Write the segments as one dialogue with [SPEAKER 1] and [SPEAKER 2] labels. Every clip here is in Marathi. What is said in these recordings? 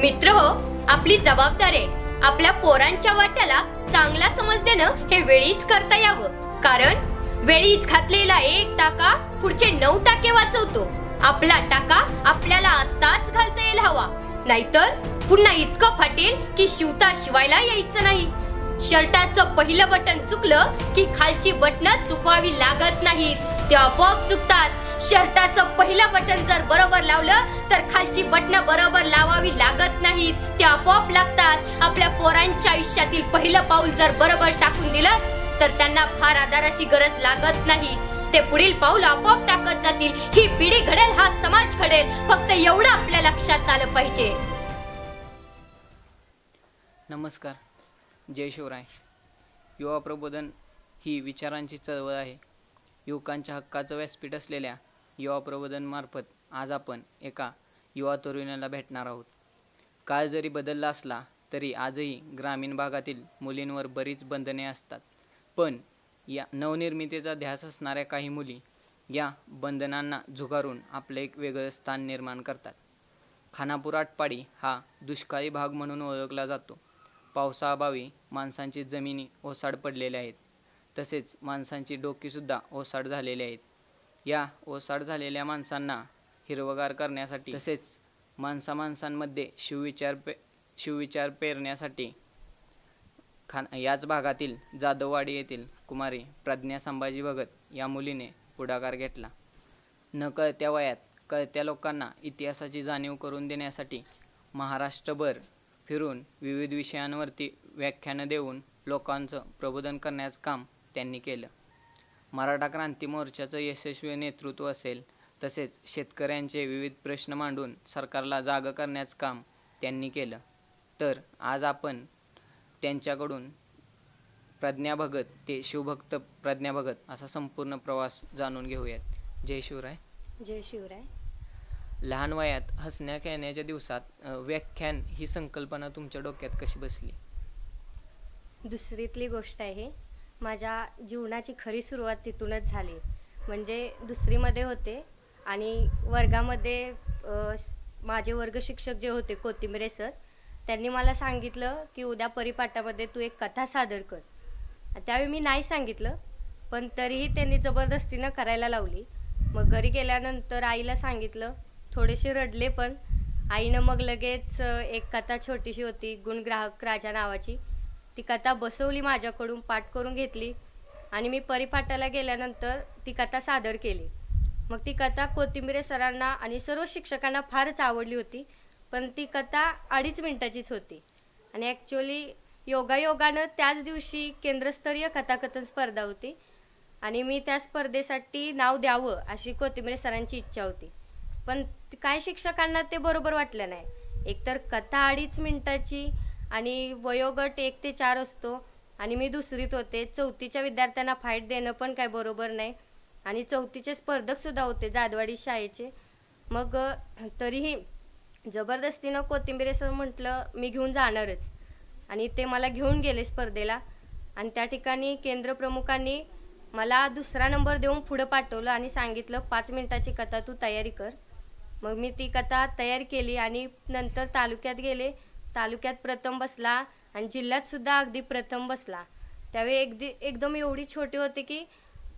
[SPEAKER 1] मित्र हो आपली जबाबदारी आहे. आपल्या पोरांच्या वाट्याला चांगला समज देणं हे वेळीच करता यावं. कारण वेळीच घातलेला एक टाका पुढचे नऊ टाके वाचवतो. आपला टाका आपल्याला आताच घालता येईल हवा. नाहीतर पुन्हा इतकं फाटेल की शिवता शिवायला यायचं नाही. शर्टाचं पहिलं बटन चुकलं की खालची बटन चुकवावी लागत नाहीत. ते आपोआप चुकतात. शर्टाचं पहिलं बटन जर बरोबर लावलं तर खालची बटन बरोबर लावावी लागत नाहीत. ते आपोआप लागतात. आपल्या पोरांच्या आयुष्यातील पहिलं पाऊल जर बरोबर टाकून दिलं तर त्यांना फार आधाराची गरज लागत नाही. ते पुढील पाऊल आपोआप टाकत जातील. ही पिढी घडेल हा समाज घडेल. फक्त एवढं आपल्या लक्षात आलं पाहिजे.
[SPEAKER 2] नमस्कार. जय शिवराय. युवा प्रबोधन ही विचारांची चळवळ आहे. युवकांच्या हक्काचं व्यासपीठ असलेल्या युवा प्रबोधनमार्फत आज आपण एका युवा तरुणाला भेटणार आहोत. काळ जरी बदलला असला तरी आजही ग्रामीण भागातील मुलींवर बरीच बंधने असतात. पण या नवनिर्मितीचा ध्यास असणाऱ्या काही मुली या बंधनांना झुगारून आपलं एक वेगळं स्थान निर्माण करतात. खानापूर आटपाडी हा दुष्काळी भाग म्हणून ओळखला जातो. पावसाअभावी माणसांची जमिनी ओसाड पडलेल्या आहेत. तसेच माणसांची डोकीसुद्धा ओसाड झालेली आहेत. या ओसाड झालेल्या माणसांना हिरवगार करण्यासाठी तसेच माणसा माणसांमध्ये शिवविचार पे शिवविचार पेरण्यासाठी खान याच भागातील जाधववाडी येथील कुमारी प्रज्ञा संभाजी भगत या मुलीने पुढाकार घेतला. न कळत्या वयात कळत्या लोकांना इतिहासाची जाणीव करून देण्यासाठी महाराष्ट्रभर फिरून विविध विषयांवरती व्याख्यानं देऊन लोकांचं प्रबोधन करण्याचं काम त्यांनी केलं. मराठा क्रांती मोर्चाचं यशस्वी नेतृत्व असेल तसेच शेतकऱ्यांचे विविध प्रश्न मांडून सरकारला जागं करण्याचं काम त्यांनी केलं. तर आज आपण त्यांच्याकडून प्रज्ञा भगत ते शिवभक्त प्रज्ञा भगत असा संपूर्ण प्रवास जाणून घेऊयात. जय शिवराय.
[SPEAKER 1] जय शिवराय.
[SPEAKER 2] लहान वयात हसण्या खेळण्याच्या दिवसात व्याख्यान ही संकल्पना तुमच्या डोक्यात कशी बसली?
[SPEAKER 3] दुसरीतली गोष्ट आहे. माझ्या जीवनाची खरी सुरुवात तिथूनच झाली. म्हणजे दुसरीमध्ये होते आणि वर्गामध्ये माझे वर्ग शिक्षक जे होते कोथिंबरे सर त्यांनी मला सांगितलं की उद्या परिपाठामध्ये तू एक कथा सादर कर. त्यावेळी मी नाही सांगितलं पण तरीही त्यांनी जबरदस्तीनं करायला लावली. मग घरी गेल्यानंतर आईला सांगितलं थोडेसे रडले पण आईनं मग लगेच एक कथा छोटीशी होती गुणग्राहक राजा नावाची. ती कथा बसवली माझ्याकडून पाठ करून घेतली आणि मी परिपाठाला गेल्यानंतर ती कथा सादर केली. मग ती कथा कोथिंबिरे सरांना आणि सर्व शिक्षकांना फारच आवडली होती पण ती कथा अडीच मिनिटाचीच होती. आणि ॲक्च्युली योगायोगानं त्याच दिवशी केंद्रस्तरीय कथाकथन स्पर्धा होती आणि मी त्या स्पर्धेसाठी नाव द्यावं अशी कोथिंबिरे सरांची इच्छा होती. पण काय शिक्षकांना ते बरोबर वाटलं नाही. एकतर कथा अडीच मिनिटाची आणि वयोगट एक ते चार असतो. आणि मी दुसरीत होते. चौथीच्या विद्यार्थ्यांना फाईट देणं पण काय बरोबर नाही. आणि चौथीचे स्पर्धक सुद्धा होते जादवाडी शाळेचे. मग तरीही जबरदस्तीनं कोथिंबीर सर म्हटलं मी घेऊन जाणारच. आणि ते मला घेऊन गेले स्पर्धेला. आणि त्या ठिकाणी केंद्र प्रमुखांनी मला दुसरा नंबर देऊन पुढं पाठवलं आणि सांगितलं पाच मिनिटाची कथा तू तयारी कर. मग मी ती कथा तयार केली आणि नंतर तालुक्यात गेले. तालुक्यात प्रथम बसला आणि जिल्ह्यात सुद्धा अगदी प्रथम बसला. त्यावेळी एकदी एकदम एवढी छोटी होते की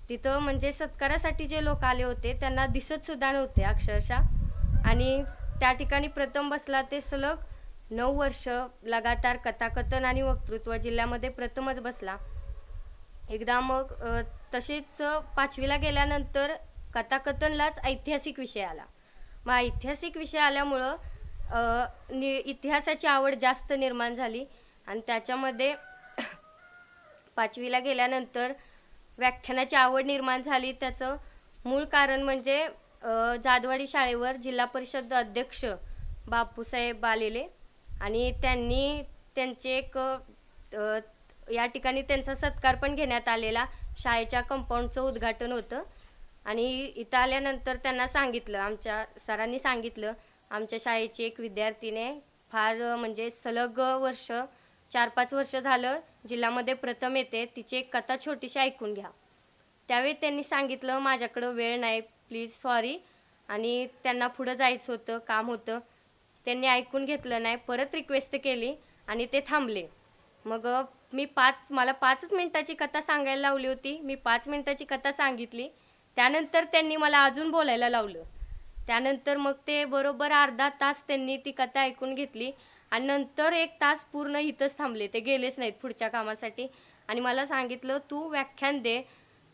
[SPEAKER 3] तिथं म्हणजे सत्कारासाठी जे लोक आले होते त्यांना दिसत सुद्धा नव्हते अक्षरशः. आणि त्या ठिकाणी प्रथम बसला ते सलग नऊ वर्ष लगातार कथाकथन आणि वक्तृत्व जिल्ह्यामध्ये प्रथमच बसला. एकदा मग तसेच पाचवीला गेल्यानंतर कथाकथनलाच ऐतिहासिक विषय आला. मग ऐतिहासिक विषय आल्यामुळं नि इतिहासाची आवड जास्त निर्माण झाली. आणि त्याच्यामध्ये पाचवीला गेल्यानंतर व्याख्यानाची आवड निर्माण झाली. त्याचं मूळ कारण म्हणजे जादवाडी शाळेवर जिल्हा परिषद अध्यक्ष बापूसाहेब आलेले. आणि त्यांनी त्यांचे एक या ठिकाणी त्यांचा सत्कार पण घेण्यात आलेला. शाळेच्या कंपाऊंडचं उद्घाटन होतं. आणि इथं आल्यानंतर त्यांना सांगितलं आमच्या सरांनी सांगितलं आमच्या शाळेची एक विद्यार्थीने फार म्हणजे सलग वर्ष चार पाच वर्ष झालं जिल्ह्यामध्ये प्रथम येते. तिची एक कथा छोटीशी ऐकून घ्या. त्यावेळी त्यांनी सांगितलं माझ्याकडं वेळ नाही प्लीज सॉरी आणि त्यांना पुढं जायचं होतं काम होतं. त्यांनी ऐकून घेतलं नाही परत रिक्वेस्ट केली आणि ते थांबले. मग मी पाच मला पाचच मिनिटाची कथा सांगायला लावली होती. मी पाच मिनिटाची कथा सांगितली. त्यानंतर त्यांनी मला अजून बोलायला लावलं. त्यानंतर मग ते बरोबर अर्धा तास त्यांनी ती कथा ऐकून घेतली. आणि नंतर एक तास पूर्ण इथंच थांबले. ते गेलेच नाहीत पुढच्या कामासाठी. आणि मला सांगितलं तू व्याख्यान दे.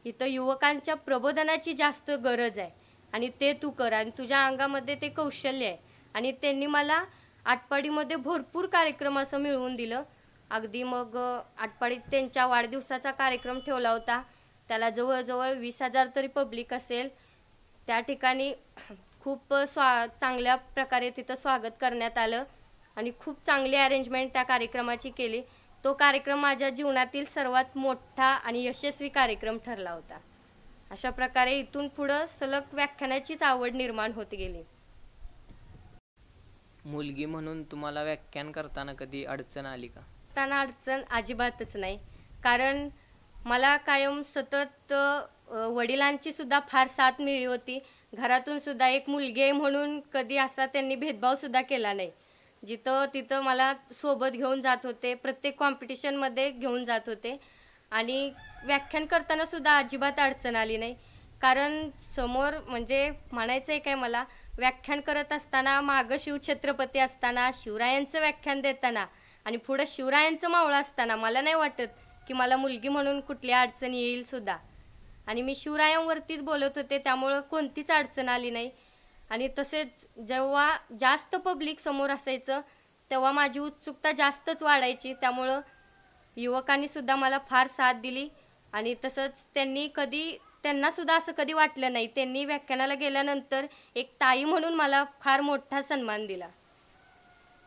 [SPEAKER 3] इथं युवकांच्या प्रबोधनाची जास्त गरज आहे. आणि ते तू कर. आणि तुझ्या अंगामध्ये ते कौशल्य आहे. आणि त्यांनी मला आटपाडीमध्ये भरपूर कार्यक्रम असं मिळवून दिलं. अगदी मग आटपाडीत त्यांच्या वाढदिवसाचा कार्यक्रम ठेवला होता. त्याला जवळजवळ वीस हजार तरी पब्लिक असेल. त्या ठिकाणी खूप स्वा चांगल्या प्रकारे तिथं स्वागत करण्यात आलं आणि खूप चांगली अरेंजमेंट त्या कार्यक्रमाची केली. तो कार्यक्रम माझ्या जीवनातील सर्वात मोठा आणि यशस्वी कार्यक्रम ठरला होता. अशा प्रकारे इथून पुढं सलग व्याख्यानाचीच आवड निर्माण होत गेली.
[SPEAKER 2] मुलगी म्हणून तुम्हाला व्याख्यान करताना कधी अडचण आली का?
[SPEAKER 3] त्यांना अडचण अजिबातच नाही. कारण मला कायम सतत वडिलांची सुद्धा फार साथ मिळली होती. घरातून सुद्धा एक मुलगी आहे म्हणून कधी असा त्यांनी भेदभाव सुद्धा केला नाही. जिथं तिथं मला सोबत घेऊन जात होते प्रत्येक कॉम्पिटिशनमध्ये घेऊन जात होते. आणि व्याख्यान करताना सुद्धा अजिबात अडचण आली नाही. कारण समोर म्हणजे म्हणायचं आहे काय मला व्याख्यान करत असताना मागं शिवछत्रपती असताना शिवरायांचं व्याख्यान देताना आणि पुढं शिवरायांचं मावळं असताना मला नाही वाटत की मला मुलगी म्हणून कुठली अडचण येईल सुद्धा. आणि मी शिवरायांवरतीच बोलत होते त्यामुळं कोणतीच अडचण आली नाही. आणि तसेच जेव्हा जास्त पब्लिक समोर असायचं तेव्हा माझी उत्सुकता जास्तच वाढायची. त्यामुळं युवकांनी सुद्धा मला फार साथ दिली. आणि तसंच त्यांनी कधी त्यांना सुद्धा असं कधी वाटलं नाही. त्यांनी व्याख्यानाला गेल्यानंतर एक ताई म्हणून मला फार मोठा सन्मान दिला.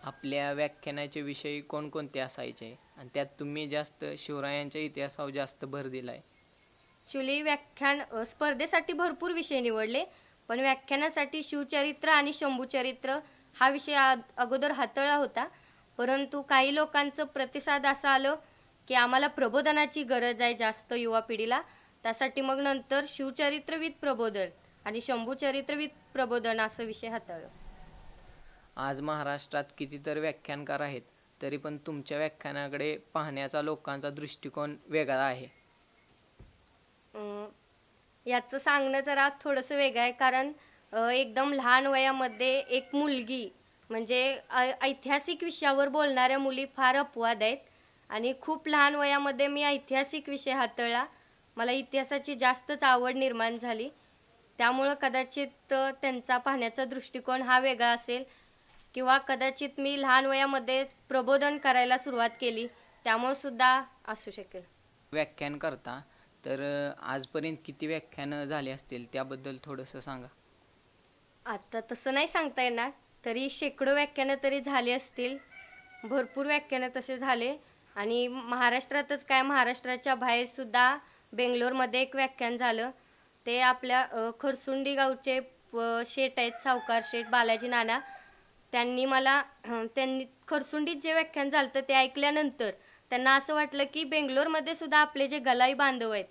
[SPEAKER 2] आपल्या व्याख्यानाचे विषय कोणकोणते असायचे? आणि त्यात तुम्ही जास्त शिवरायांच्या इतिहासावर जास्त भर दिलाय.
[SPEAKER 3] ॲक्च्युली व्याख्यान स्पर्धेसाठी भरपूर विषय निवडले पण व्याख्यानासाठी शिवचरित्र आणि शंभूचरित्र हा विषय आ- अगोदर हाताळला होता. परंतु काही लोकांचं प्रतिसाद असं आलं की आम्हाला प्रबोधनाची गरज आहे जास्त युवा पिढीला. त्यासाठी मग नंतर शिवचरित्र विथ प्रबोधन आणि शंभूचरित्र विथ प्रबोधन असं विषय हाताळलं.
[SPEAKER 2] आज महाराष्ट्रात कितीतर व्याख्यानकार आहेत तरी पण तुमच्या व्याख्यानाकडे पाहण्याचा लोकांचा दृष्टिकोन वेगळा आहे.
[SPEAKER 3] याचं सांगणं जरा थोडंसं वेगळं आहे. कारण एकदम लहान वयामध्ये एक मुलगी म्हणजे ऐतिहासिक विषयावर बोलणाऱ्या मुली फार अपवाद आहेत. आणि खूप लहान वयामध्ये मी ऐतिहासिक विषय हाताळला. मला इतिहासाची जास्तच आवड निर्माण झाली. त्यामुळं कदाचित त्यांचा पाहण्याचा दृष्टिकोन हा वेगळा असेल. किंवा कदाचित मी लहान वयामध्ये प्रबोधन करायला सुरुवात केली. त्यामुळे सुद्धा असू शकेल.
[SPEAKER 2] व्याख्यान करता. तर आजपर्यंत किती व्याख्यानं झाली असतील त्याबद्दल थोडंसं सांगा.
[SPEAKER 3] आता तसं नाही सांगता येणार तरी शेकडो व्याख्यानं तरी झाली असतील. भरपूर व्याख्यानं तसे झाले. आणि महाराष्ट्रातच काय महाराष्ट्राच्या बाहेर सुद्धा बेंगलोरमध्ये एक व्याख्यान झालं. ते आपल्या खरसुंडी गावचे प- शेठ आहेत सावकार शेठ बालाजी नाना. त्यांनी मला त्यांनी खरसुंडीत जे व्याख्यान झालं ते ऐकल्यानंतर त्यांना असं वाटलं की बेंगलोरमध्ये सुद्धा आपले जे गलाई बांधव आहेत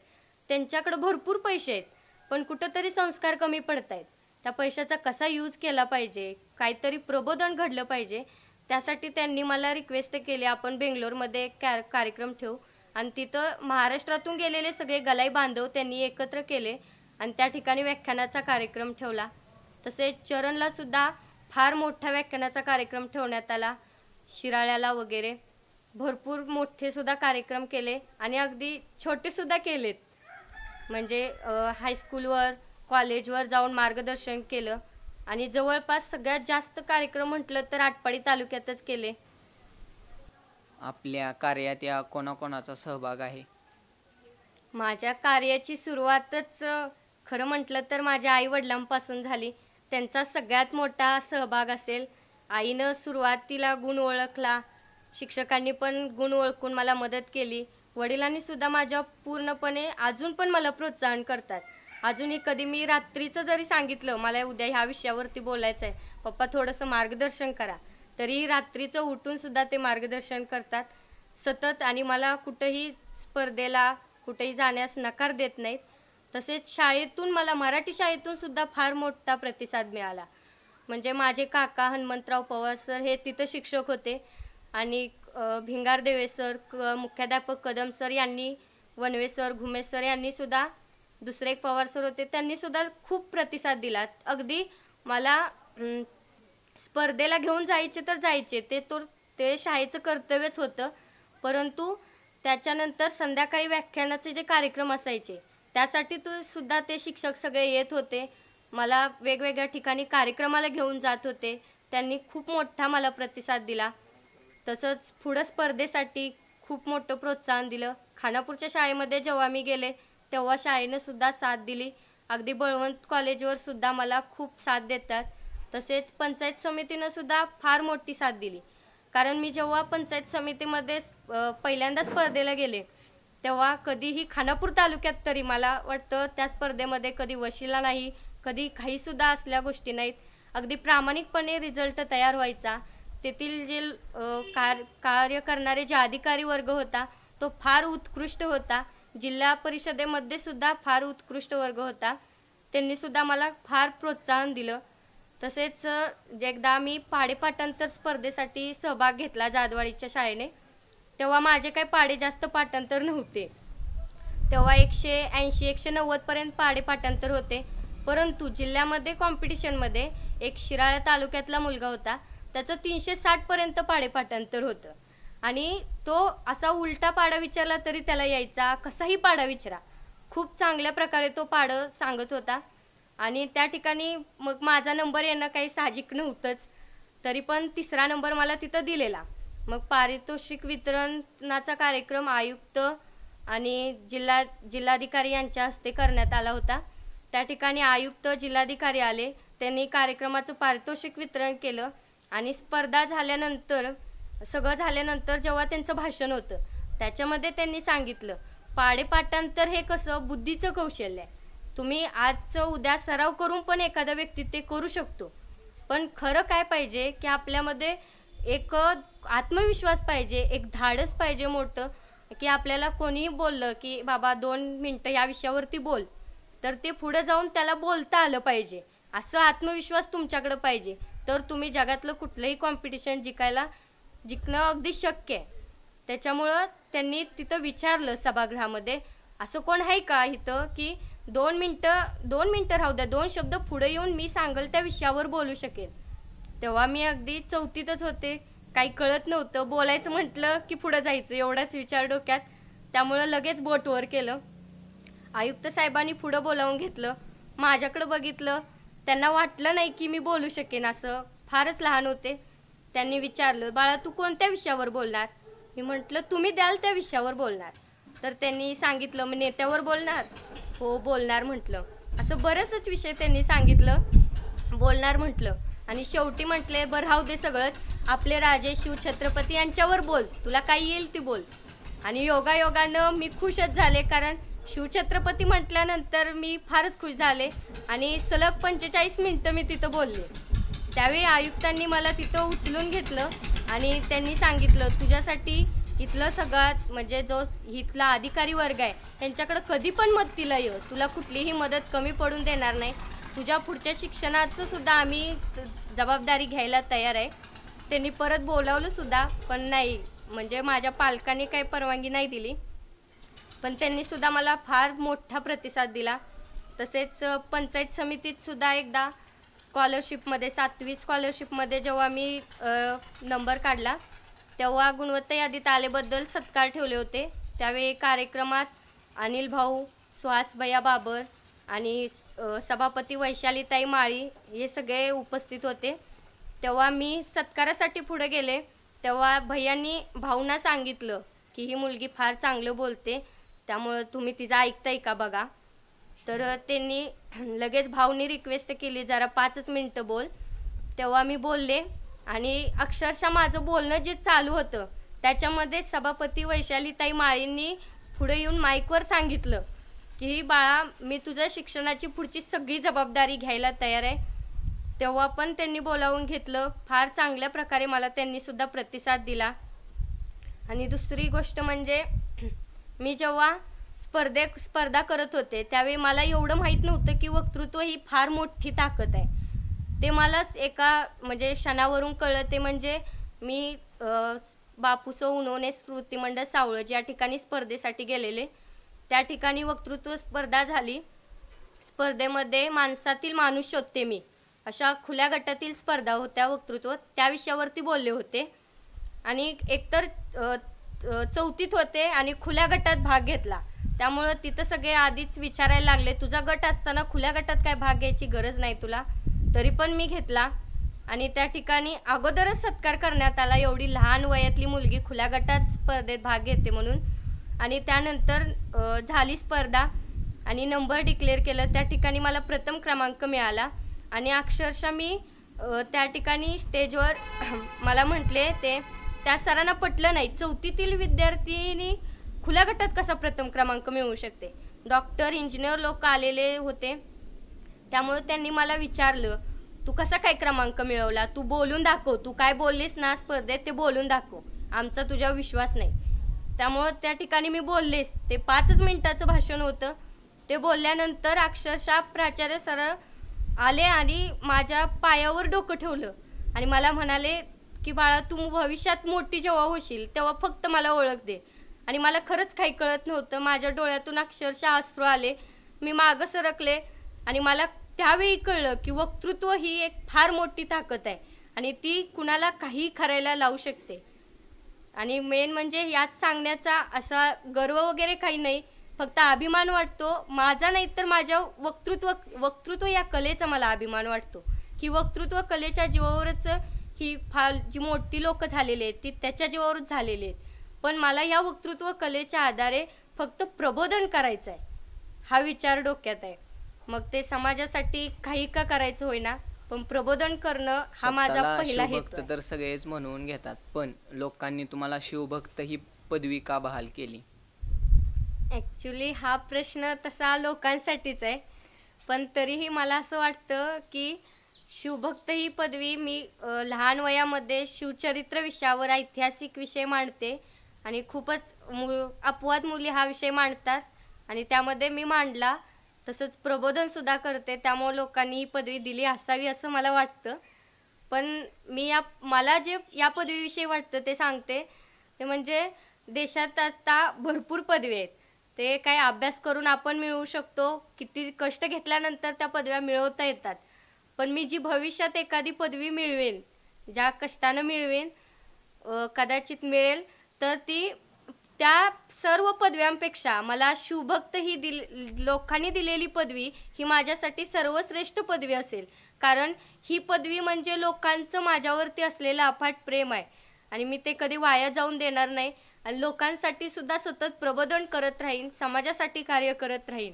[SPEAKER 3] त्यांच्याकडे भरपूर पैसे आहेत पण कुठंतरी संस्कार कमी पडत आहेत त्या पैशाचा कसा यूज केला पाहिजे काहीतरी प्रबोधन घडलं पाहिजे त्यासाठी त्यांनी मला रिक्वेस्ट केली आपण बेंगलोरमध्ये एक कॅ कार्यक्रम ठेवू. आणि तिथं महाराष्ट्रातून गेलेले सगळे गलाई बांधव त्यांनी एकत्र केले आणि त्या ठिकाणी व्याख्यानाचा कार्यक्रम ठेवला. तसेच चरणला सुद्धा फार मोठ्या व्याख्यानाचा कार्यक्रम ठेवण्यात आला शिराळ्याला वगैरे. भरपूर मोठे सुद्धा कार्यक्रम केले आणि अगदी छोटे सुद्धा केलेत. म्हणजे हायस्कूलवर कॉलेजवर जाऊन मार्गदर्शन केलं. आणि जवळपास सगळ्यात जास्त कार्यक्रम म्हटलं तर आटपाडी तालुक्यातच केले.
[SPEAKER 2] आपल्या कार्यात या कोणाकोणाचा सहभाग आहे?
[SPEAKER 3] माझ्या कार्याची सुरुवातच खरं म्हटलं तर माझ्या आई वडिलांपासून झाली. त्यांचा सगळ्यात मोठा सहभाग असेल. आईनं सुरुवातीला गुण ओळखला शिक्षकांनी पण गुण ओळखून मला मदत केली. वडिलांनी सुद्धा माझ्या पूर्णपणे अजून पण मला प्रोत्साहन करतात. अजूनही कधी मी रात्रीचं जरी सांगितलं मला उद्या ह्या विषयावरती बोलायचं आहे. पप्पा थोडंसं मार्गदर्शन करा. तरी रात्रीचं उठून सुद्धा ते मार्गदर्शन करतात. सतत आणि मला कुठंही स्पर्धेला कुठेही जाण्यास नकार देत नाहीत. तसेच शाळेतून मला मराठी शाळेतून सुद्धा फार मोठा प्रतिसाद मिळाला. म्हणजे माझे काका हनुमंतराव पवार सर हे तिथं शिक्षक होते. आणि भिंगार देवे सर क मुख्याध्यापक कदम सर यांनी वनवे सर घुमे सर यांनी सुद्धा दुसरे एक पवार सर होते त्यांनी सुद्धा खूप प्रतिसाद दिला अगदी मला स्पर्धेला घेऊन जायचे तर जायचे ते तर ते शाळेचं कर्तव्यच होतं. परंतु त्याच्यानंतर संध्याकाळी व्याख्यानाचे जे कार्यक्रम असायचे त्यासाठी तू सुद्धा ते शिक्षक सगळे येत होते. मला वेगवेगळ्या ठिकाणी कार्यक्रमाला घेऊन जात होते. त्यांनी खूप मोठा मला प्रतिसाद दिला. तसंच पुढं स्पर्धेसाठी खूप मोठं प्रोत्साहन दिलं. खानापूरच्या शाळेमध्ये जेव्हा मी गेले तेव्हा शाळेनं सुद्धा साथ दिली. अगदी बळवंत कॉलेजवर सुद्धा मला खूप साथ देतात. तसेच पंचायत समितीनं सुद्धा फार मोठी साथ दिली. कारण मी जेव्हा पंचायत समितीमध्ये पहिल्यांदा स्पर्धेला गेले तेव्हा कधीही खानापूर तालुक्यात तरी मला वाटतं त्या स्पर्धेमध्ये कधी वशिला नाही कधी काहीसुद्धा असल्या गोष्टी नाहीत. अगदी प्रामाणिकपणे रिझल्ट तयार व्हायचा. तेथील जे कार कार्य करणारे जे अधिकारी वर्ग होता तो फार उत्कृष्ट होता. जिल्हा परिषदेमध्ये सुद्धा फार उत्कृष्ट वर्ग होता. त्यांनी सुद्धा मला फार प्रोत्साहन दिलं. तसेच एकदा मी पाडेपाठांतर स्पर्धेसाठी सहभाग घेतला जादवाडीच्या शाळेने. तेव्हा माझे काही पाडे जास्त पाठांतर नव्हते. तेव्हा एकशे ऐंशी एकशे नव्वदपर्यंत पाडे पाठांतर होते. परंतु जिल्ह्यामध्ये कॉम्पिटिशनमध्ये एक शिराळा तालुक्यातला मुलगा होता. त्याचं तीनशे साठपर्यंत पाडेपाठांतर होतं. आणि तो असा उलटा पाडा विचारला तरी त्याला यायचा कसाही पाडा विचारा. खूप चांगल्या प्रकारे तो पाडं सांगत होता. आणि त्या ठिकाणी मग माझा नंबर येणं काही साहजिक नव्हतंच. तरी पण तिसरा नंबर मला तिथं दिलेला. मग पारितोषिक वितरणाचा कार्यक्रम आयुक्त आणि जिल्हा जिल्हाधिकारी यांच्या हस्ते करण्यात आला होता. त्या ठिकाणी आयुक्त जिल्हाधिकारी आले. त्यांनी कार्यक्रमाचं पारितोषिक वितरण केलं. आणि स्पर्धा झाल्यानंतर सगळं झाल्यानंतर जेव्हा त्यांचं भाषण होतं त्याच्यामध्ये त्यांनी सांगितलं पाडेपाठांतर हे कसं बुद्धीचं कौशल्य आहे. तुम्ही आजचं उद्या सराव करून पण एखादा व्यक्ती ते करू शकतो. पण खरं काय पाहिजे की आपल्यामध्ये एक आत्मविश्वास पाहिजे एक धाडस पाहिजे मोठं की आपल्याला कोणीही बोललं की बाबा दोन मिनटं या विषयावरती बोल. तर ते पुढे जाऊन त्याला बोलता आलं पाहिजे. असं आत्मविश्वास तुमच्याकडं पाहिजे. तर तुम्ही जगातलं कुठलंही कॉम्पिटिशन जिंकायला जिंकणं अगदी शक्य आहे. त्याच्यामुळं त्यांनी तिथं विचारलं सभागृहामध्ये असं कोण आहे का इथं की दोन मिनटं दोन मिनटं राहू द्या दोन शब्द पुढे येऊन मी सांगल त्या विषयावर बोलू शकेन तेव्हा मी अगदी चौथीतच होते. काही कळत नव्हतं. बोलायचं म्हटलं की पुढं जायचं एवढाच विचार डोक्यात. त्यामुळं लगेच बोटवर केलं. आयुक्त साहेबांनी पुढं बोलावून घेतलं. माझ्याकडं बघितलं. त्यांना वाटलं नाही की मी बोलू शकेन असं. फारच लहान होते. त्यांनी विचारलं बाळा तू कोणत्या विषयावर बोलणार? मी म्हटलं तुम्ही द्याल त्या विषयावर बोलणार. तर त्यांनी सांगितलं मी नेत्यावर बोलणार. हो बोलणार म्हटलं. असं बरंचच विषय त्यांनी सांगितलं. बोलणार म्हटलं. आणि शेवटी म्हटले बरं राहू दे सगळंच. आपले राजे शिवछत्रपती यांच्यावर बोल. तुला काय येईल ती बोल. आणि योगायोगानं मी खुशच झाले कारण शिवछत्रपती म्हटल्यानंतर मी फारच खुश झाले आणि सलग पंचेचाळीस मिनटं मी तिथं बोलले. त्यावेळी आयुक्तांनी मला तिथं उचलून घेतलं आणि त्यांनी सांगितलं तुझ्यासाठी इथलं सगळ्यात म्हणजे जो इथला अधिकारी वर्ग आहे त्यांच्याकडं कधी पण मदतीला येऊ. तुला कुठलीही मदत कमी पडून देणार नाही. तुझ्या पुढच्या शिक्षणाचं सुद्धा आम्ही जबाबदारी घ्यायला तयार आहे. त्यांनी परत बोलावलं सुद्धा पण नाही. म्हणजे माझ्या पालकांनी काही परवानगी नाही दिली. पण त्यांनी सुद्धा मला फार मोठा प्रतिसाद दिला. तसेच पंचायत समितीत सुद्धा एकदा स्कॉलरशिपमध्ये सातवी स्कॉलरशिपमध्ये जेव्हा मी नंबर काढला तेव्हा गुणवत्ता यादीत आलेबद्दल सत्कार ठेवले होते. त्यावेळी कार्यक्रमात अनिल भाऊ सुहास भैया बाबर आणि सभापती वैशालीताई माळी हे सगळे उपस्थित होते. तेव्हा मी सत्कारासाठी पुढे गेले. तेव्हा भैयांनी भाऊंना सांगितलं की ही मुलगी फार चांगलं बोलते. त्यामुळं तुम्ही तिचं ऐकताय का बघा? तर त्यांनी लगेच भाऊनी रिक्वेस्ट केली जरा पाचच मिनटं बोल. तेव्हा मी बोलले आणि अक्षरशः माझं बोलणं जे चालू होतं त्याच्यामध्ये सभापती वैशालीताई माळींनी पुढे येऊन माईकवर सांगितलं की बाळा मी तुझ्या शिक्षणाची पुढची सगळी जबाबदारी घ्यायला तयार आहे. तेव्हा पण त्यांनी बोलावून घेतलं. फार चांगल्या प्रकारे मला त्यांनी सुद्धा प्रतिसाद दिला. आणि दुसरी गोष्ट म्हणजे मी जेव्हा स्पर्धे स्पर्धा करत होते त्यावेळी मला एवढं माहीत नव्हतं की वक्तृत्व ही फार मोठी ताकद आहे. ते मलाच एका म्हणजे क्षणावरून कळलं ते म्हणजे मी बापूसो उनवणे स्मृती मंडळ सावळज या ठिकाणी स्पर्धेसाठी गेलेले. त्या ठिकाणी वक्तृत्व स्पर्धा झाली. स्पर्धेमध्ये माणसातील माणूस शोधते मी. अशा खुल्या गटातील स्पर्धा होत्या वक्तृत्व. त्या विषयावरती बोलले होते. आणि एकतर चौथीत होते आणि खुल्या गटात भाग घेतला. त्यामुळं तिथं सगळे आधीच विचारायला लागले तुझा गट असताना खुल्या गटात काय भाग घ्यायची गरज नाही तुला? तरी पण मी घेतला. आणि त्या ठिकाणी अगोदरच सत्कार करण्यात आला एवढी लहान वयातली मुलगी खुल्या गटात स्पर्धेत भाग घेते म्हणून. आणि त्यानंतर झाली स्पर्धा आणि नंबर डिक्लेअर केलं. त्या ठिकाणी मला प्रथम क्रमांक मिळाला आणि अक्षरशः मी त्या ठिकाणी स्टेजवर मला म्हटले ते त्या सरांना पटलं नाही. चौथीतील विद्यार्थिनी खुल्या गटात कसा प्रथम क्रमांक मिळवू शकते? डॉक्टर इंजिनियर लोक आलेले होते. त्यामुळे त्यांनी मला विचारलं तू कसा काय क्रमांक मिळवला? तू बोलून दाखव. तू काय बोललीस ना स्पर्धेत ते बोलून दाखव. आमचा तुझ्यावर विश्वास नाही. त्यामुळं त्या ठिकाणी मी बोललेच. ते पाचच मिनिटाचं भाषण होतं. ते बोलल्यानंतर अक्षरशः प्राचार्य सर आले आणि माझ्या पायावर डोकं ठेवलं आणि मला म्हणाले की बाळा तू भविष्यात मोठी जेव्हा होशील तेव्हा फक्त मला ओळख दे. आणि मला खरंच काही कळत नव्हतं. माझ्या डोळ्यातून अक्षरशः अश्रू आले. मी मागं सरकले आणि मला त्यावेळी कळलं की वक्तृत्व ही एक फार मोठी ताकद आहे आणि ती कुणाला काही करायला लावू शकते. आणि मेन म्हणजे यात सांगण्याचा असा गर्व वगैरे काही नाही. फक्त अभिमान वाटतो. माझा नाही तर माझ्या वक्तृत्व वक्तृत्व या कलेचा मला अभिमान वाटतो. की वक्तृत्व कलेच्या जीवावरच ही फार जी मोठी लोक झालेली आहेत ती त्याच्या जीवावरच झालेली आहेत. पण मला या वक्तृत्व कलेच्या आधारे फक्त प्रबोधन करायचं आहे हा विचार डोक्यात आहे. मग ते समाजासाठी काही का करायचं होईना पण प्रबोधन करणं हा माझा पहिला हेतू आहे.
[SPEAKER 2] तर सगळेच म्हणून घेतात पण लोकांनी तुम्हाला शिवभक्त ही पदवी का बहाल केली?
[SPEAKER 3] ॲक्च्युली हा प्रश्न तसा लोकांसाठीच आहे. पण तरीही मला असं वाटतं की शिवभक्त ही पदवी मी लहान वयामध्ये शिवचरित्र विषयावर ऐतिहासिक विषय मांडते आणि खूपच मु अपवाद मुली हा विषय मांडतात आणि त्यामध्ये मी मांडला. तसंच प्रबोधन सुद्धा करते त्यामुळे लोकांनी ही पदवी दिली असावी असं मला वाटतं. पण मी या मला जे या पदवीविषयी वाटतं ते सांगते. ते म्हणजे देशात आता भरपूर पदवी आहेत. ते काय अभ्यास करून आपण मिळवू शकतो. किती कष्ट घेतल्यानंतर त्या पदव्या मिळवता येतात. पण मी जी भविष्यात एखादी पदवी मिळवेन ज्या कष्टानं मिळवेन कदाचित मिळेल तर ती त्या सर्व पदव्यांपेक्षा मला शिवभक्त ही दिल लोकांनी दिलेली पदवी ही माझ्यासाठी सर्वश्रेष्ठ पदवी असेल. कारण ही पदवी म्हणजे लोकांचं माझ्यावरती असलेलं अफाट प्रेम आहे. आणि मी ते कधी वाया जाऊन देणार नाही. आणि लोकांसाठी सुद्धा सतत प्रबोधन करत राहीन समाजासाठी कार्य करत राहीन.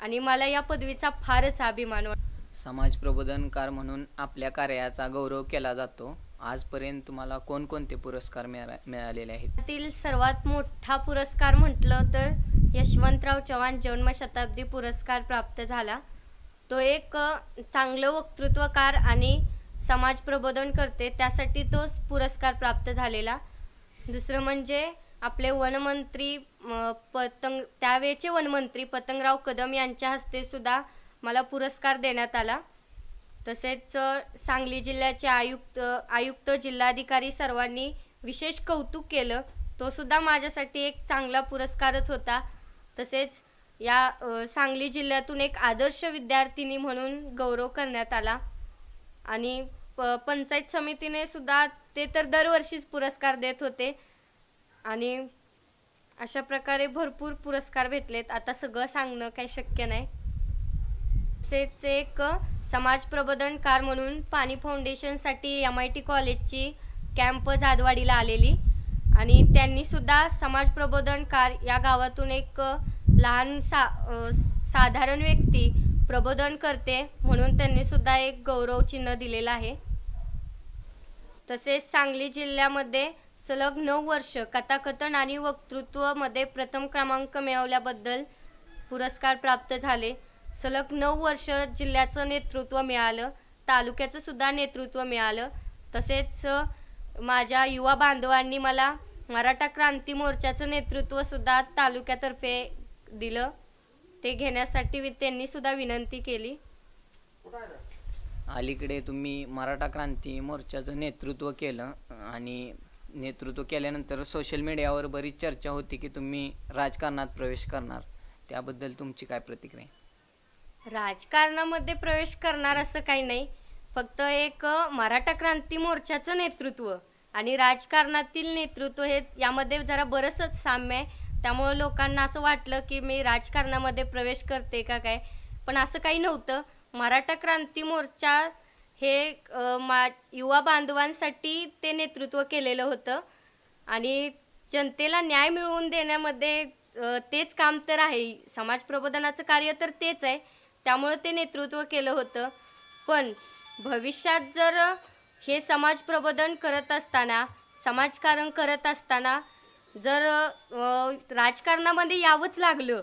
[SPEAKER 3] आणि मला या पदवीचा फारच अभिमान वाटतो
[SPEAKER 2] समाज प्रबोधनकार म्हणून आपल्या कार्याचा गौरव केला जातो. आजपर्यंत तुम्हाला कोणकोणते पुरस्कार मिळा मिळालेले आहेत?
[SPEAKER 3] त्यातील सर्वात मोठा पुरस्कार म्हटलं तर यशवंतराव चव्हाण जन्मशताब्दी पुरस्कार प्राप्त झाला. तो एक चांगलं वक्तृत्वकार आणि समाज प्रबोधन करते त्यासाठी तो पुरस्कार प्राप्त झालेला. दुसरं म्हणजे आपले वनमंत्री पतंग त्यावेळचे वनमंत्री पतंगराव कदम यांच्या हस्ते सुद्धा मला पुरस्कार देण्यात आला. तसेच सांगली जिल्ह्याचे आयुक्त आयुक्त जिल्हाधिकारी सर्वांनी विशेष कौतुक केलं. तो सुद्धा माझ्यासाठी एक चांगला पुरस्कारच होता. तसेच या सांगली जिल्ह्यातून एक आदर्श विद्यार्थिनी म्हणून गौरव करण्यात आला. आणि प पंचायत समितीने सुद्धा ते तर दरवर्षीच पुरस्कार देत होते. आणि अशा प्रकारे भरपूर पुरस्कार भेटलेत. आता सगळं सांगणं काही शक्य नाही. तसेच एक समाज प्रबोधनकार म्हणून पाणी फाउंडेशनसाठी एम आय टी कॉलेजची कॅम्प जादवाडीला आलेली. आणि त्यांनी सुद्धा समाज प्रबोधनकार या गावातून एक लहान सा साधारण व्यक्ती प्रबोधन करते म्हणून त्यांनी सुद्धा एक गौरव चिन्ह दिलेलं आहे. तसेच सांगली जिल्ह्यामध्ये सलग नऊ वर्ष कथाकथन आणि वक्तृत्वमध्ये प्रथम क्रमांक मिळवल्याबद्दल पुरस्कार प्राप्त झाले. सलग नऊ वर्ष जिल्ह्याचं नेतृत्व मिळालं तालुक्याचं सुद्धा नेतृत्व मिळालं. तसेच माझ्या युवा बांधवांनी मला मराठा क्रांती मोर्चाचं नेतृत्व सुद्धा तालुक्यातर्फे दिलं. ते घेण्यासाठी त्यांनी सुद्धा विनंती केली.
[SPEAKER 2] अलीकडे तुम्ही मराठा क्रांती मोर्चाचं नेतृत्व केलं आणि नेतृत्व केल्यानंतर सोशल मीडियावर बरीच चर्चा होती की तुम्ही राजकारणात प्रवेश करणार. त्याबद्दल तुमची काय प्रतिक्रिया?
[SPEAKER 3] राजकारणामध्ये प्रवेश करणार असं काही नाही. फक्त एक मराठा क्रांती मोर्चाचं नेतृत्व आणि राजकारणातील नेतृत्व हे यामध्ये जरा बरंचंच साम्य आहे. त्यामुळं लोकांना असं वाटलं की मी राजकारणामध्ये प्रवेश करते का काय? पण असं काही नव्हतं. मराठा क्रांती मोर्चा हे मा युवा बांधवांसाठी ते नेतृत्व केलेलं होतं. आणि जनतेला न्याय मिळवून देण्यामध्ये तेच काम तर आहे. समाज प्रबोधनाचं कार्य तर तेच आहे. त्यामुळं ते नेतृत्व केलं होतं. पण भविष्यात जर हे समाज प्रबोधन करत असताना समाजकारण करत असताना जर राजकारणामध्ये यावंच लागलं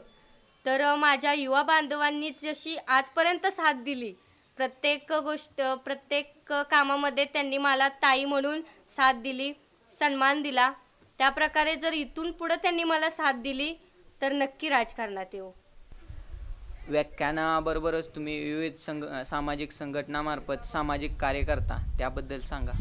[SPEAKER 3] तर माझ्या युवा बांधवांनी जशी आजपर्यंत साथ दिली प्रत्येक गोष्ट प्रत्येक कामामध्ये त्यांनी मला ताई म्हणून साथ दिली सन्मान दिला. त्या प्रकारे जर इथून पुढं त्यांनी मला साथ दिली तर नक्की राजकारणात येऊ.
[SPEAKER 2] व्याख्यानाबरोबरच तुम्ही विविध संघ सामाजिक संघटनामार्फत सामाजिक कार्य करता त्याबद्दल सांगा.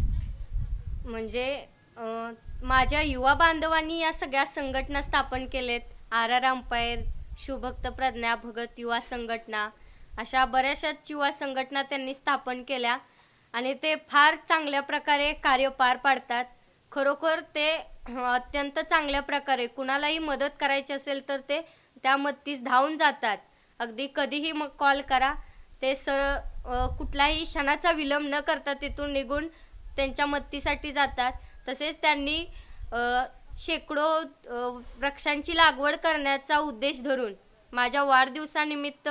[SPEAKER 3] म्हणजे अं, माझ्या युवा बांधवांनी या सगळ्या संघटना स्थापन केलेत. आर आर अंपायर शिवभक्त प्रज्ञा भगत युवा संघटना अशा बऱ्याचशाच युवा संघटना त्यांनी स्थापन केल्या आणि ते फार चांगल्या प्रकारे कार्य पार पाडतात. खरोखर ते अं, अत्यंत चांगल्या प्रकारे कुणालाही मदत करायची असेल तर ते त्या मदतीस धावून जातात. अगदी कधीही मग कॉल करा. ते सर कुठलाही क्षणाचा विलंब न करता तिथून निघून त्यांच्या मदतीसाठी जातात. तसेच त्यांनी शेकडो वृक्षांची लागवड करण्याचा उद्देश धरून माझ्या वाढदिवसानिमित्त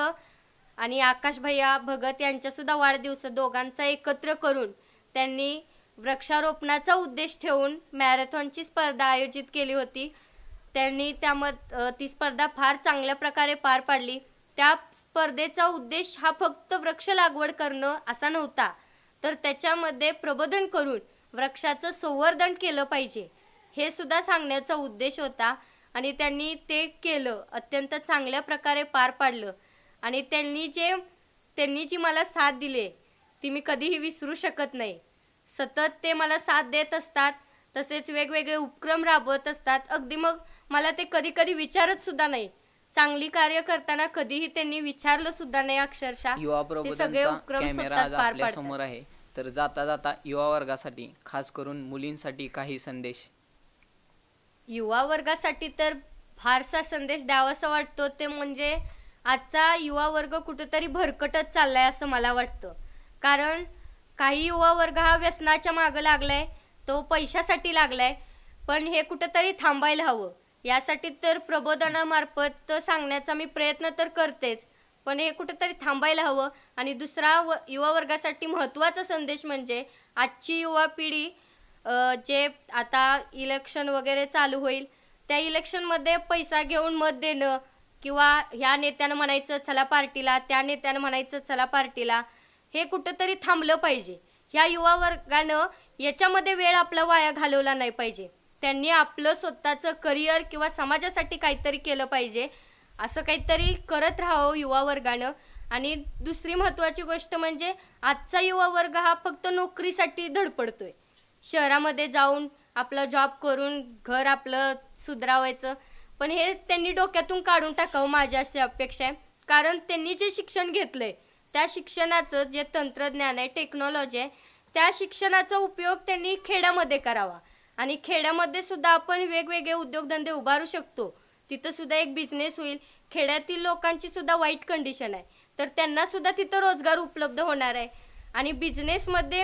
[SPEAKER 3] आणि आकाश भैया भगत यांच्यासुद्धा वाढदिवस दोघांचा एकत्र करून त्यांनी वृक्षारोपणाचा उद्देश ठेवून मॅरेथॉनची स्पर्धा आयोजित केली होती. त्यांनी त्यामध ती स्पर्धा फार चांगल्या प्रकारे पार पाडली. त्या स्पर्धेचा उद्देश हा फक्त वृक्ष लागवड करणं असा नव्हता. तर त्याच्यामध्ये प्रबोधन करून वृक्षाचं संवर्धन केलं पाहिजे. हे सुद्धा सांगण्याचा उद्देश होता आणि त्यांनी ते केलं. अत्यंत चांगल्या प्रकारे पार पाडलं. आणि त्यांनी जे त्यांनी जी मला साथ दिली ती मी कधीही विसरू शकत नाही. सतत ते मला साथ देत असतात तसेच वेगवेगळे उपक्रम राबवत असतात. अगदी मग मला ते कधी कधी विचारत सुद्धा नाही. चांगली कार्य करताना कधीही त्यांनी विचारलं सुद्धा नाही अक्षरशः.
[SPEAKER 2] युवा
[SPEAKER 3] सगळे उपक्रम स्वतःच पार
[SPEAKER 2] समोर आहे. तर जाता जाता युवा वर्गासाठी खास करून मुलींसाठी काही संदेश.
[SPEAKER 3] युवा वर्गासाठी तर फारसा संदेश द्यावासा वाटतो. ते म्हणजे आजचा युवा वर्ग कुठेतरी भरकटत चाललाय असं मला वाटतं. कारण काही युवा वर्ग हा व्यसनाच्या मागं लागलाय तो पैशासाठी लागलाय पण हे कुठेतरी थांबायला हवं. यासाठी तर प्रबोधनामार्फत सांगण्याचा मी प्रयत्न तर करतेच. पण हे कुठेतरी थांबायला हवं. आणि दुसरा व युवा वर्गासाठी महत्त्वाचा संदेश म्हणजे आजची युवा पिढी जे आता इलेक्शन वगैरे चालू होईल त्या इलेक्शनमध्ये पैसा घेऊन मत देणं किंवा ह्या नेत्यानं म्हणायचं चला पार्टीला त्या नेत्यानं म्हणायचं चला पार्टीला हे कुठंतरी थांबलं पाहिजे. ह्या युवा वर्गानं याच्यामध्ये वेळ आपला वाया घालवला नाही पाहिजे. त्यांनी आपलं स्वतःचं करिअर किंवा समाजासाठी काहीतरी केलं पाहिजे. असं काहीतरी करत राहावं युवा वर्गानं. आणि दुसरी महत्त्वाची गोष्ट म्हणजे आजचा युवा वर्ग हा फक्त नोकरीसाठी धडपडतोय. शहरामध्ये जाऊन आपला जॉब करून घर आपलं सुधरावायचं. पण हे त्यांनी डोक्यातून काढून टाकावं माझी अशी अपेक्षा आहे. कारण त्यांनी जे शिक्षण घेतलंय त्या शिक्षणाचं जे तंत्रज्ञान आहे टेक्नॉलॉजी आहे त्या शिक्षणाचा उपयोग त्यांनी खेड्यामध्ये करावा. आणि खेड्यामध्ये सुद्धा आपण वेगवेगळे उद्योगधंदे उभारू शकतो. तिथं सुद्धा एक बिझनेस होईल. खेड्यातील लोकांची सुद्धा वाईट कंडिशन आहे. तर त्यांना सुद्धा तिथं रोजगार उपलब्ध होणार आहे. आणि बिझनेसमध्ये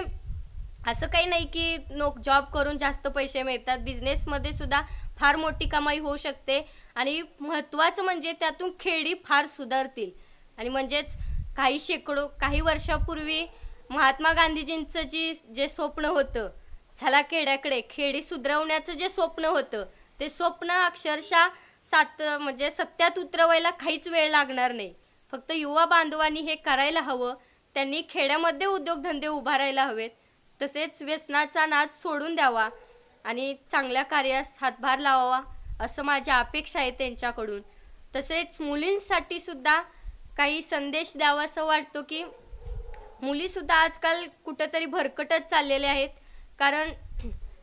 [SPEAKER 3] असं काही नाही की नोक जॉब करून जास्त पैसे मिळतात. बिझनेसमध्ये सुद्धा फार मोठी कमाई होऊ शकते. आणि महत्त्वाचं म्हणजे त्यातून खेडी फार सुधारतील. आणि म्हणजेच काही शेकडो काही वर्षापूर्वी महात्मा गांधीजींचं जी जे स्वप्न होतं झाला खेड्याकडे. खेडी सुधरवण्याचं जे स्वप्न होतं ते स्वप्न अक्षरशः सात म्हणजे सत्यात उतरवायला काहीच वेळ लागणार नाही. फक्त युवा बांधवांनी हे करायला हवं त्यांनी खेड्यामध्ये उद्योगधंदे उभारायला हवेत तसेच व्यसनाचा नाद सोडून द्यावा आणि चांगल्या कार्यास हातभार लावावा असं माझ्या अपेक्षा आहे त्यांच्याकडून. तसेच मुलींसाठी सुद्धा काही संदेश द्यावा असं वाटतो की मुलीसुद्धा आजकाल कुठंतरी भरकटत चाललेल्या आहेत. कारण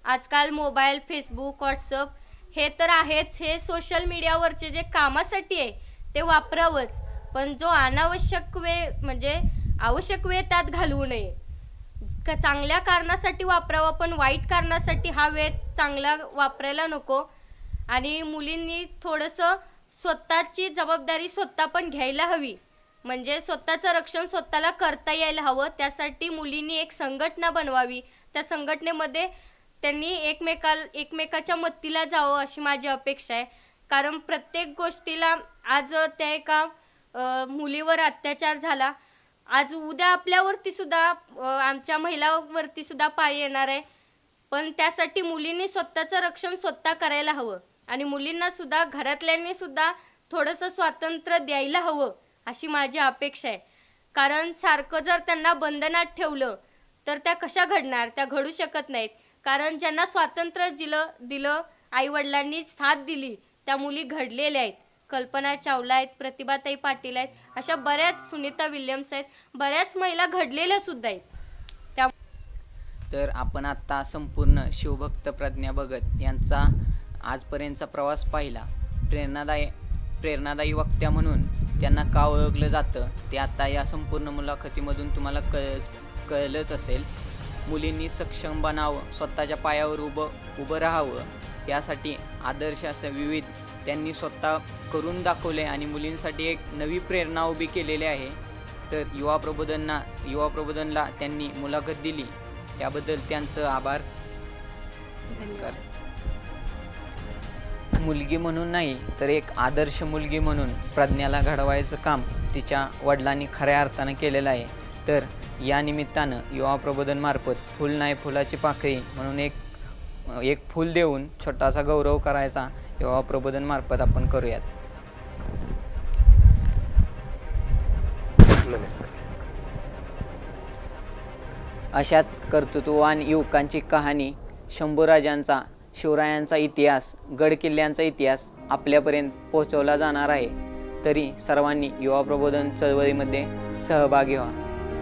[SPEAKER 3] आजकाल मोबाईल फेसबुक व्हॉट्सअप हे तर आहेच. हे सोशल मीडियावरचे जे कामासाठी आहे ते वापरावंच. पण जो अनावश्यक वेळ म्हणजे आवश्यक वेळ त्यात घालवू नये. का चांगल्या कारणासाठी वापरावा पण वाईट कारणासाठी हा वेळ चांगला वापरायला नको. आणि मुलींनी थोडंसं स्वतःची जबाबदारी स्वतः पण घ्यायला हवी. म्हणजे स्वतःचं रक्षण स्वतःला करता यायला हवं. त्यासाठी मुलींनी एक संघटना बनवावी. त्या संघटनेमध्ये त्यांनी एकमेका एकमेकाच्या मतीला जावं अशी माझी अपेक्षा आहे. कारण प्रत्येक गोष्टीला आज त्या एका मुलीवर अत्याचार झाला. आज उद्या आपल्यावरती सुद्धा आमच्या महिलावरती सुद्धा पाळी येणार आहे. पण त्यासाठी मुलींनी स्वतःचं रक्षण स्वतः करायला हवं. आणि मुलींना सुद्धा घरातल्यांनी सुद्धा थोडंसं स्वातंत्र्य द्यायला हवं अशी माझी अपेक्षा आहे. कारण सारखं जर त्यांना बंधनात ठेवलं तर त्या कशा घडणार? त्या घडू शकत नाहीत. कारण ज्यांना स्वातंत्र्य दिलं दिलं आईवडिलांनी साथ दिली त्या मुली घडलेल्या आहेत. कल्पना चावला आहेत प्रतिभाताई पाटील आहेत अशा बऱ्याच सुनीता विल्यम्स आहेत. बऱ्याच महिला घडलेल्या सुद्धा आहेत. त्या
[SPEAKER 2] तर आपण आत्ता संपूर्ण शिवभक्त प्रज्ञा भगत यांचा आजपर्यंतचा प्रवास पाहिला. प्रेरणादायी प्रेरणादायी वक्त्या म्हणून त्यांना का ओळखलं जातं ते आता या संपूर्ण मुलाखतीमधून तुम्हाला कळ कळलंच असेल. मुलींनी सक्षम बनावं स्वतःच्या पायावर उभं उभं राहावं यासाठी आदर्श असं विविध त्यांनी स्वतः करून दाखवले आणि मुलींसाठी एक नवी प्रेरणा उभी केलेली आहे. तर युवा प्रबोधनना युवा प्रबोधनला त्यांनी मुलाखत दिली. त्याबद्दल त्यांचं आभार. नमस्कार. मुलगी म्हणून नाही तर एक आदर्श मुलगी म्हणून प्रज्ञाला घडवायचं काम तिच्या वडिलांनी खऱ्या अर्थानं केलेलं आहे. तर या निमित्तानं युवा प्रबोधनमार्फत फुल नाही फुलाची पाखळी म्हणून एक एक फुल देऊन छोटासा गौरव करायचा युवा प्रबोधनमार्फत आपण करूयात. अशाच कर्तृत्ववान युवकांची कहाणी शंभूराजांचा शिवरायांचा इतिहास गडकिल्ल्यांचा इतिहास आपल्यापर्यंत पोहोचवला जाणार आहे. तरी सर्वांनी युवा प्रबोधन चळवळीमध्ये सहभागी व्हा.